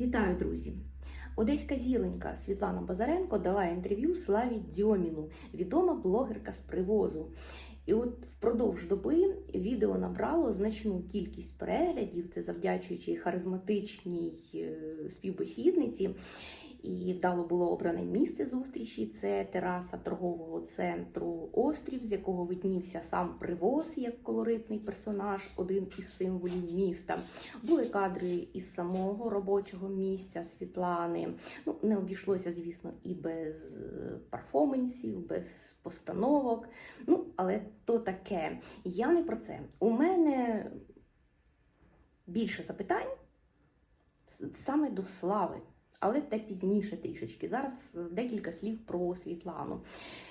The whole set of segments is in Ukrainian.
Вітаю, друзі! Одеська зіронька Світлана Базаренко дала інтерв'ю Славі Дьоміну, відома блогерка з привозу. І от впродовж доби відео набрало значну кількість переглядів, це завдячуючи харизматичній е, співбесідниці. І вдало було обране місце зустрічі. Це тераса торгового центру Острів, з якого виднівся сам привоз як колоритний персонаж, один із символів міста. Були кадри із самого робочого місця Світлани. Ну, не обійшлося, звісно, і без е, перформансів, без постановок. Ну, але то таке. Я не про це. У мене більше запитань саме до слави. Але те пізніше трішечки. Зараз декілька слів про Світлану.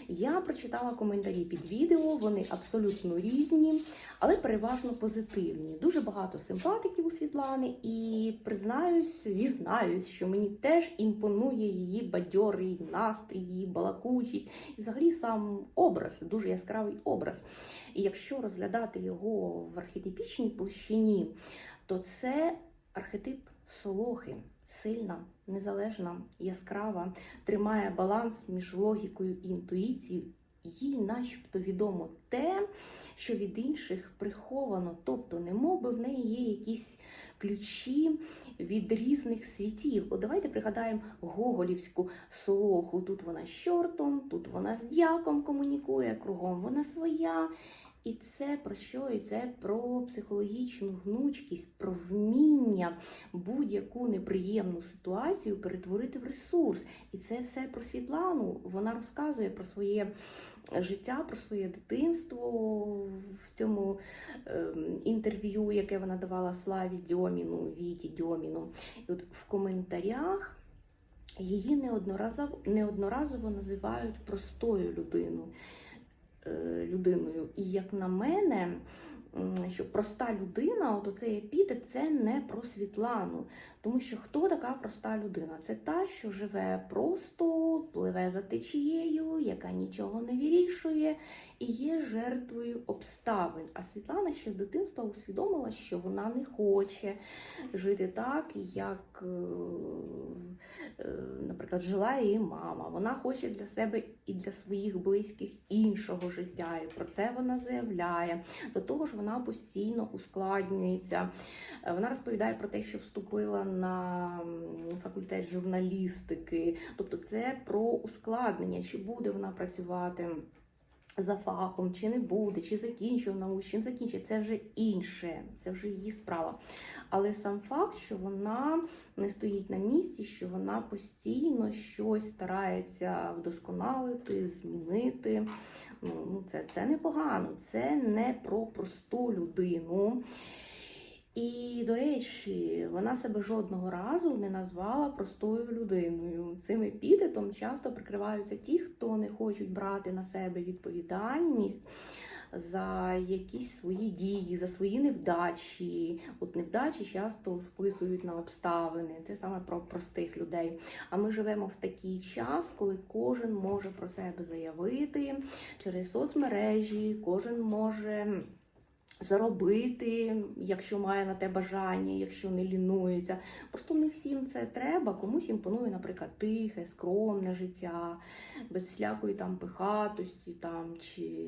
Я прочитала коментарі під відео, вони абсолютно різні, але переважно позитивні. Дуже багато симпатиків у Світлани, і признаюсь, зізнаюсь, що мені теж імпонує її бадьорий настрій, її балакучість і взагалі сам образ, дуже яскравий образ. І якщо розглядати його в архетипічній площині, то це архетип солохи сильна, незалежна, яскрава, тримає баланс між логікою і інтуїцією. Їй, начебто, відомо те, що від інших приховано, тобто, не би в неї є якісь ключі від різних світів. От давайте пригадаємо Гоголівську солоху. Тут вона з чортом, тут вона з дяком комунікує, кругом вона своя. І це про що? І це про психологічну гнучкість, про вміння будь-яку неприємну ситуацію перетворити в ресурс. І це все про Світлану. Вона розказує про своє життя, про своє дитинство в цьому е, інтерв'ю, яке вона давала Славі Дьоміну, Віті Дьоміну. І от в коментарях. Її неодноразово неодноразово називають простою людиною. Е, людиною. І як на мене, що проста людина, от оцей епітет, це не про Світлану. Тому що хто така проста людина? Це та, що живе просто, пливе за течією, яка нічого не вирішує і є жертвою обставин. А Світлана ще з дитинства усвідомила, що вона не хоче жити так, як, е, е, наприклад, жила її мама. Вона хоче для себе і для своїх близьких іншого життя. І про це вона заявляє. До того ж, вона постійно ускладнюється. Е, вона розповідає про те, що вступила на факультет журналістики. Тобто, це про ускладнення, чи буде вона працювати. За фахом, чи не буде, чи закінчив науку, чи не закінчить, це вже інше, це вже її справа. Але сам факт, що вона не стоїть на місці, що вона постійно щось старається вдосконалити, змінити. Ну, ну Це це непогано, це не про просту людину. І, до речі, вона себе жодного разу не назвала простою людиною. Цим епітетом часто прикриваються ті, хто не хочуть брати на себе відповідальність за якісь свої дії, за свої невдачі. От невдачі часто списують на обставини. Це саме про простих людей. А ми живемо в такий час, коли кожен може про себе заявити через соцмережі, кожен може заробити, якщо має на те бажання, якщо не лінується. Просто не всім це треба. Комусь імпонує, наприклад, тихе, скромне життя, без всякої там пихатості там, чи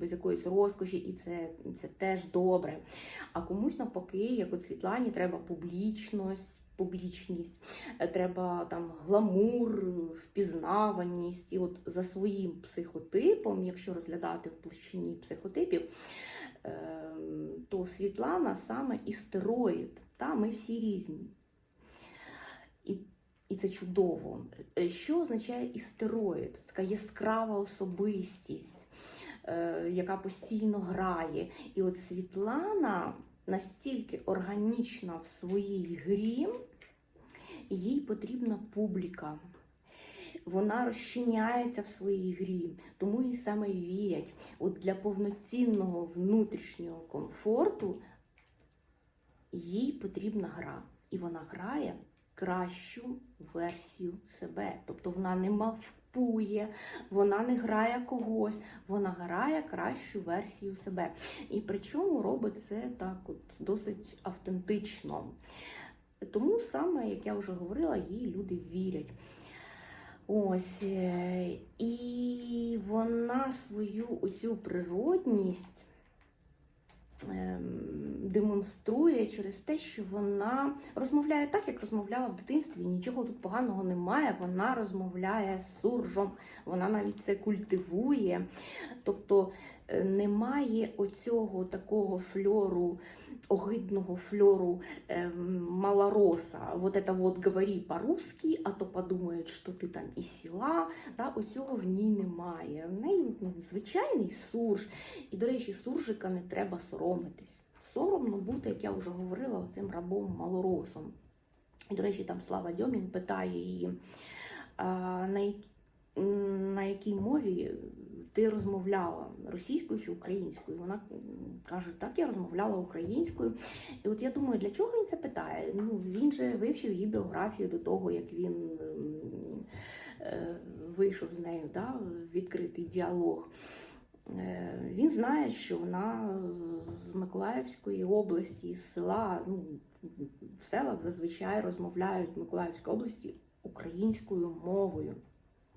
без якоїсь розкоші, і це, це теж добре. А комусь навпаки, як от Світлані, треба публічність. Публічність, треба там гламур, впізнаваність. І от за своїм психотипом, якщо розглядати в площині психотипів, то Світлана саме істероїд. Та? Ми всі різні. І і це чудово. Е, що означає істероїд? Така яскрава особистість, е, яка постійно грає. І от Світлана настільки органічна в своїй грі, їй потрібна публіка вона розчиняється в своїй грі, тому їй саме вірять. От для повноцінного внутрішнього комфорту їй потрібна гра. І вона грає кращу версію себе. Тобто вона не мавпує, вона не грає когось, вона грає кращу версію себе. І причому робить це так от досить автентично. Тому саме, як я вже говорила, їй люди вірять. Ось. е, І вона свою оцю природність ем, демонструє через те, що вона розмовляє так, як розмовляла в дитинстві. Нічого тут поганого немає. Вона розмовляє з суржом, вона навіть це культивує. Тобто е, немає оцього такого фльору, огидного фльору ем, малороса. Вот это вот говори по-русски, а то подумають, що ти там із села. Да, оцього в ній немає. В неї ну, звичайний сурж. І, до речі, суржика не треба соромитись. Соромно бути, як я вже говорила, оцим рабом малоросом. І, до речі, там Слава Дьомін питає її, а, на, на якій мові ти розмовляла російською чи українською? Вона каже, так, я розмовляла українською. І от я думаю, для чого він це питає? Ну, він же вивчив її біографію до того, як він е, вийшов з нею да, відкритий діалог. Е, Він знає, що вона з Миколаївської області, з села. Ну, в селах зазвичай розмовляють в Миколаївській області українською мовою.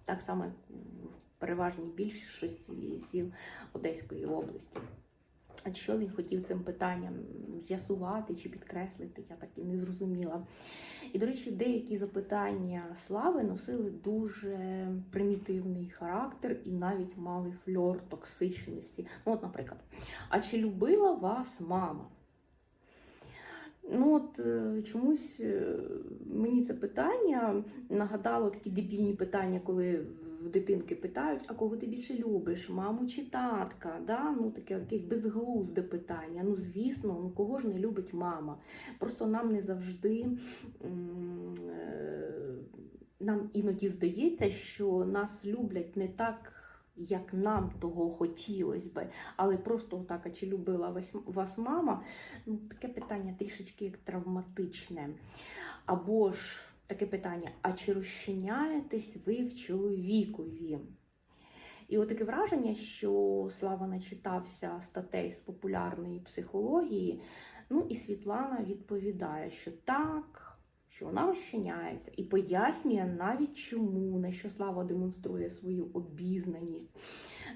Так само, в переважній більшості сіл Одеської області. А що він хотів цим питанням з'ясувати чи підкреслити, я так і не зрозуміла. І, до речі, деякі запитання слави носили дуже примітивний характер і навіть мали фльор токсичності. Ну, от, наприклад, а чи любила вас мама? Ну, от е, чомусь е, мені це питання нагадало такі дебільні питання, коли в дитинки питають, а кого ти більше любиш, маму чи татка? Да? Ну, таке якесь безглузде питання. Ну, звісно, ну кого ж не любить мама? Просто нам не завжди. е, Нам іноді здається, що нас люблять не так, як нам того хотілося би, але просто так, а чи любила вас, мама? Ну, таке питання трішечки як травматичне. Або ж таке питання: а чи розчиняєтесь ви в чоловікові? І от таке враження, що Слава начитався статей з популярної психології. Ну і Світлана відповідає, що так, що вона розчиняється, і пояснює навіть чому, на що Слава демонструє свою обізнаність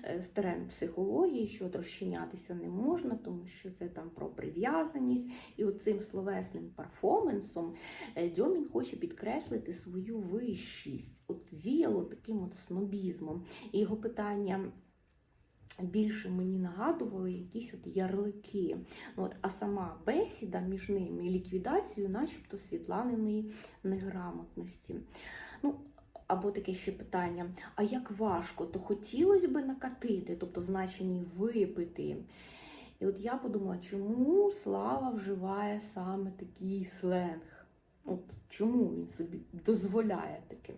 е, з терен психології, що от розчинятися не можна, тому що це там про прив'язаність. І оцим словесним перформансом е, Дьомін хоче підкреслити свою вищість. От віяло таким от снобізмом. І його питання. Більше мені нагадували якісь от ярлики. Ну, От, а сама бесіда між ними і ліквідацією, начебто, Світланиної неграмотності. Ну, або таке ще питання: а як важко, то хотілося би накатити, тобто в значенні випити. І от я подумала, чому Слава вживає саме такий сленг? От чому він собі дозволяє таке?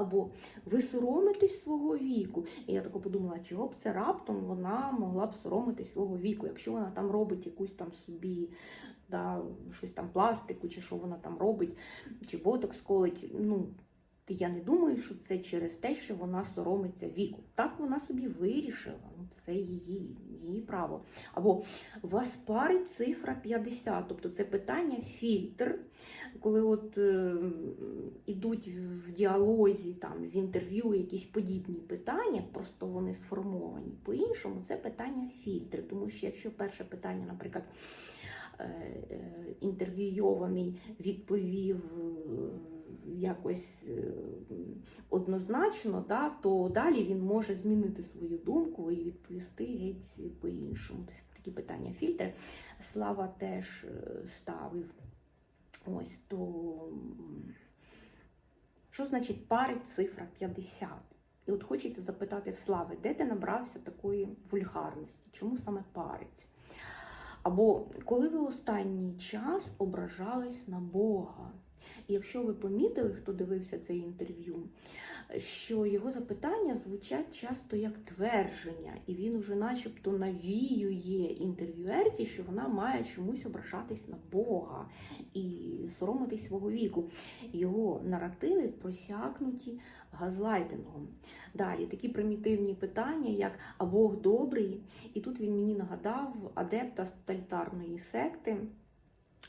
Або ви соромитесь свого віку. І я тако подумала, чого б це раптом вона могла б соромитись свого віку, якщо вона там робить якусь там собі да, щось там пластику, чи що вона там робить, чи ботокс колить. Ну, я не думаю, що це через те, що вона соромиться віку. Так вона собі вирішила. Ну, це її, її право. Або вас парить цифра 50, тобто це питання фільтр, коли от е, ідуть в діалозі, там, в інтерв'ю якісь подібні питання, просто вони сформовані. По-іншому це питання фільтр. Тому що якщо перше питання, наприклад, е, е, інтерв'юйований відповів е, якось е, однозначно, да, то далі він може змінити свою думку і відповісти геть по-іншому. Такі питання фільтри. Слава теж е, ставив. Ось то. Що значить парить цифра 50? І от хочеться запитати в Слави, де ти набрався такої вульгарності? Чому саме парить? Або коли ви останній час ображались на Бога? Якщо ви помітили, хто дивився це інтерв'ю, що його запитання звучать часто як твердження, і він уже начебто навіює інтерв'юерці, що вона має чомусь ображатись на Бога і соромитись свого віку. Його наративи просякнуті газлайтингом. Далі такі примітивні питання, як а Бог добрий, і тут він мені нагадав адепта з тоталітарної секти.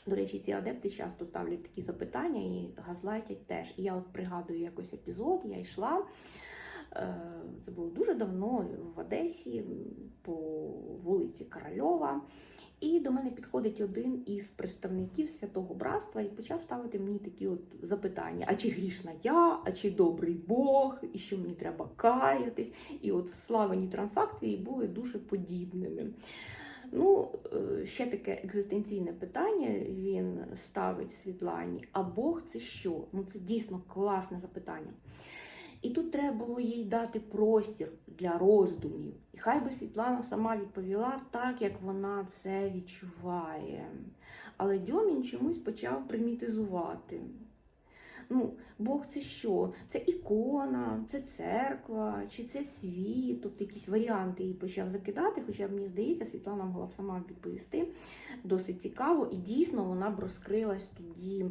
До речі, ці адепти часто ставлять такі запитання і газлайтять теж. І я от пригадую якось епізод, я йшла. е, Це було дуже давно в Одесі по вулиці Корольова. І до мене підходить один із представників святого братства і почав ставити мені такі от запитання: а чи грішна я, а чи добрий Бог, і що мені треба каятись? І от славені транзакції були дуже подібними. Ну, е, ще таке екзистенційне питання він ставить Світлані. А Бог це що? Ну це дійсно класне запитання. І тут треба було їй дати простір для роздумів. І хай би Світлана сама відповіла так, як вона це відчуває. Але Дьомін чомусь почав примітизувати. Ну, Бог це що? Це ікона, це церква, чи це світ? Тобто якісь варіанти їй почав закидати, хоча мені здається, Світлана могла б сама відповісти. Досить цікаво, і дійсно вона б розкрилась тоді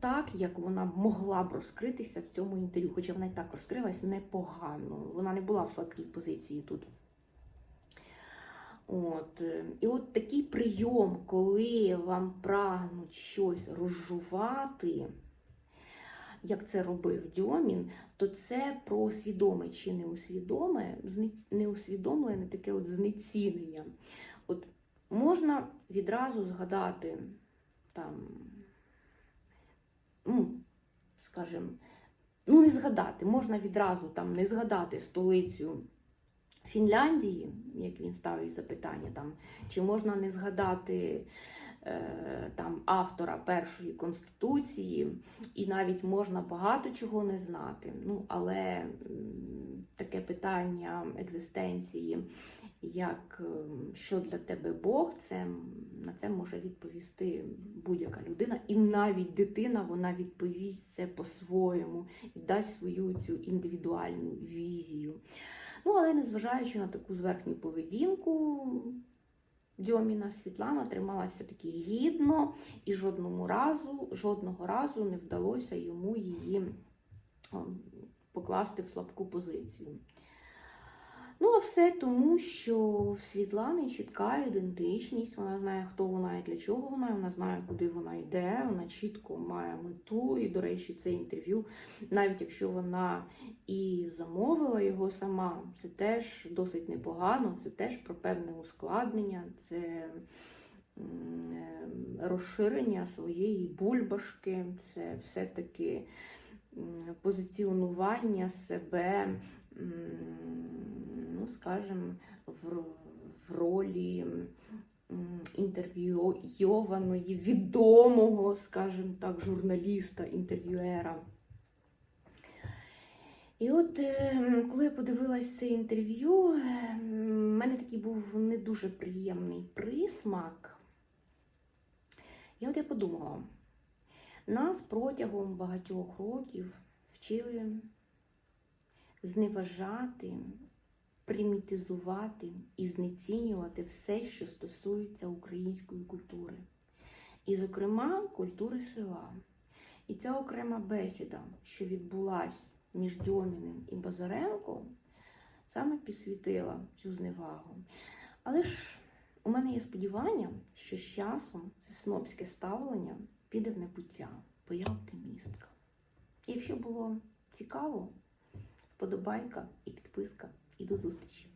так, як вона могла б розкритися в цьому інтерв'ю, хоча вона і так розкрилась непогано. Вона не була в слабкій позиції тут. От. е, І от такий прийом, коли вам прагнуть щось розжувати, як це робив Дьомін, то це про свідоме чи неусвідоме, неусвідомлене таке от знецінення. От можна відразу згадати там, ну, скажімо, ну не згадати, можна відразу там не згадати столицю Фінляндії, як він ставить запитання, там, чи можна не згадати е, там, автора першої конституції, і навіть можна багато чого не знати. Ну, але таке питання екзистенції, як ем, що для тебе Бог, це, на це може відповісти будь-яка людина, і навіть дитина вона відповість це по-своєму і дасть свою цю індивідуальну візію. Ну, але незважаючи на таку зверхню поведінку Дьоміна, Світлана трималася таки гідно і жодному разу, жодного разу не вдалося йому її покласти в слабку позицію. Ну, а все тому, що в Світлани чітка ідентичність, вона знає, хто вона і для чого вона, вона знає, куди вона йде, вона чітко має мету. І, до речі, це інтерв'ю, навіть якщо вона і замовила його сама, це теж досить непогано, це теж про певне ускладнення, це е, розширення своєї бульбашки, це все-таки позиціонування себе, ну, скажімо, в, в ролі інтерв'юйованої, відомого, скажімо так, журналіста, інтерв'юера. І от е, коли я подивилась це інтерв'ю, е, в мене такий був не дуже приємний присмак. І от я подумала, нас протягом багатьох років вчили зневажати, примітизувати і знецінювати все, що стосується української культури. І, зокрема, культури села. І ця окрема бесіда, що відбулась між Дьоміним і Базаренко, саме підсвітила цю зневагу. Але ж у мене є сподівання, що з часом це снобське ставлення піде в небуття, бо я оптимістка. Якщо було цікаво, вподобайка і підписка. І до зустрічі!